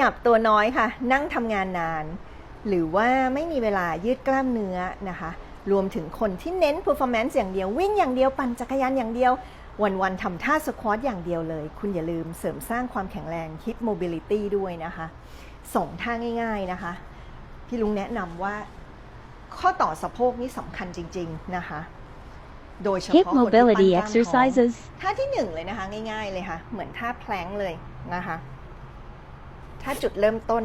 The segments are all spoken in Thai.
ยับตัวน้อยค่ะ นั่งทำงานนาน หรือว่าไม่มีเวลายืดกล้ามเนื้อนะคะ รวมถึงคนที่เน้น performance อย่างเดียววิ่งอย่างเดียวปั่นจักรยานอย่างเดียว วันๆทำท่าสควอตอย่างเดียวเลย คุณอย่าลืมเสริมสร้างความแข็งแรง hip mobility ด้วยนะคะสองท่าง่ายๆนะคะ พี่ลุงแนะนำว่าข้อต่อสะโพกนี่สำคัญจริง ๆนะคะ โดยเฉ Hip พาะคนที่ปั้น mobility กล้ามท้อง exercises. ท่าที่หนึ่งเลยนะคะ ง่ายๆเลยค่ะ เหมือนท่าแพลงก์เลยนะคะ ถ้าจุดเริ่มต้น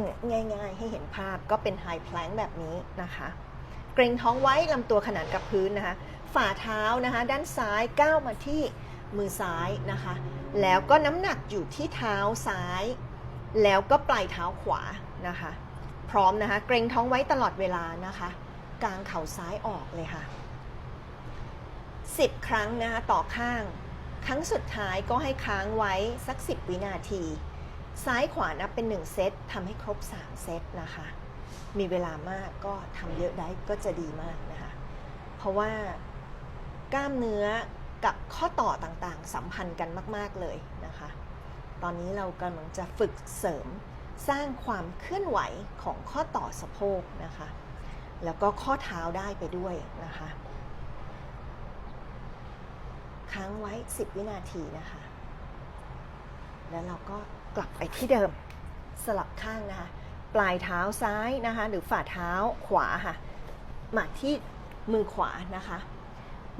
ง่าย ๆ ให้เห็นภาพก็เป็นไฮแพลงแบบนี้นะคะ เกรงท้องไว้ลำตัวขนานกับพื้นนะคะ ฝ่าเท้านะคะ ด้านซ้ายก้าวมาที่มือซ้ายนะคะ แล้วก็น้ำหนักอยู่ที่เท้าซ้าย แล้วก็ปลายเท้าขวานะคะ พร้อมนะคะ เกรงท้องไว้ตลอดเวลานะคะกางเข่าซ้ายออกเลยค่ะ 10 ครั้งนะคะต่อข้าง ครั้งสุดท้ายก็ให้ค้างไว้สัก 10 วินาที ซ้ายขวานับเป็น 1 เซตทำให้ครบ 3 เซตนะคะ มีเวลามากก็ทำเยอะได้ก็จะดีมากนะคะ เพราะว่ากล้ามเนื้อกับข้อต่อต่างๆ สัมพันธ์กันมาก ๆ เลยนะคะ ตอนนี้เรากำลังจะฝึกเสริมสร้างความเคลื่อนไหวของข้อต่อสะโพกนะคะ แล้วก็ข้อเท้าได้ไปด้วยนะคะ ค้างไว้ 10 วินาทีนะคะ แล้วเราก็ กลับไปที่เดิม สลับข้างนะคะ ปลายเท้าซ้ายนะคะ หรือฝ่าเท้าขวาค่ะมาที่มือขวานะคะ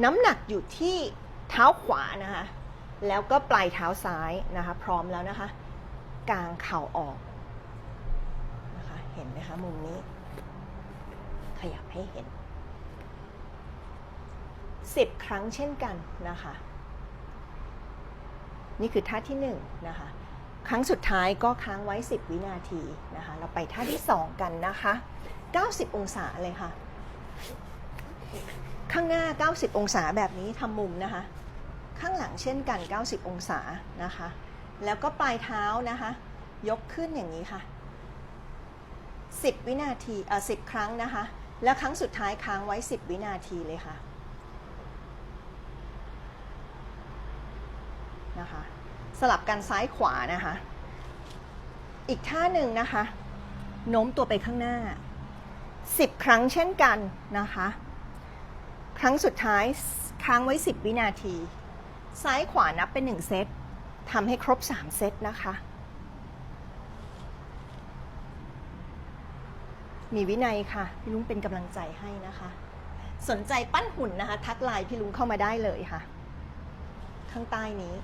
น้ำหนักอยู่ที่เท้าขวานะคะ แล้วก็ปลายเท้าซ้ายนะคะ พร้อมแล้วนะคะ กางเข่าออกนะคะ เห็นไหมคะมุมนี้ ขยับให้เห็น10ครั้งเช่นกันนะคะ นี่คือท่าที่1นะคะ ครั้งสุดท้ายก็ค้างไว้ 10 วินาทีนะคะ เราไปท่าที่ 2 กันนะคะ 90 องศาเลยค่ะ ข้างหน้า 90 องศาแบบนี้ทำมุมนะคะ ข้างหลังเช่นกัน 90 องศานะคะ แล้วก็ปลายเท้านะคะ ยกขึ้นอย่างนี้ค่ะ 10 วินาทีเอ่อ10 ครั้งนะคะ แล้วครั้งสุดท้ายค้างไว้ 10 วินาทีเลยค่ะนะคะ สลับกันซ้ายขวานะคะ อีกท่าหนึ่งนะคะ โน้มตัวไปข้างหน้า 10 ครั้งเช่นกันนะคะ ครั้งสุดท้ายค้างไว้ 10 วินาที ซ้ายขวานับเป็น 1 เซตทำให้ครบ 3 เซตนะคะ มีวินัยค่ะ พี่ลุงเป็นกำลังใจให้นะคะ สนใจปั้นหุ่นนะคะ ทักไลน์พี่ลุงเข้ามาได้เลยค่ะ ข้างใต้นี้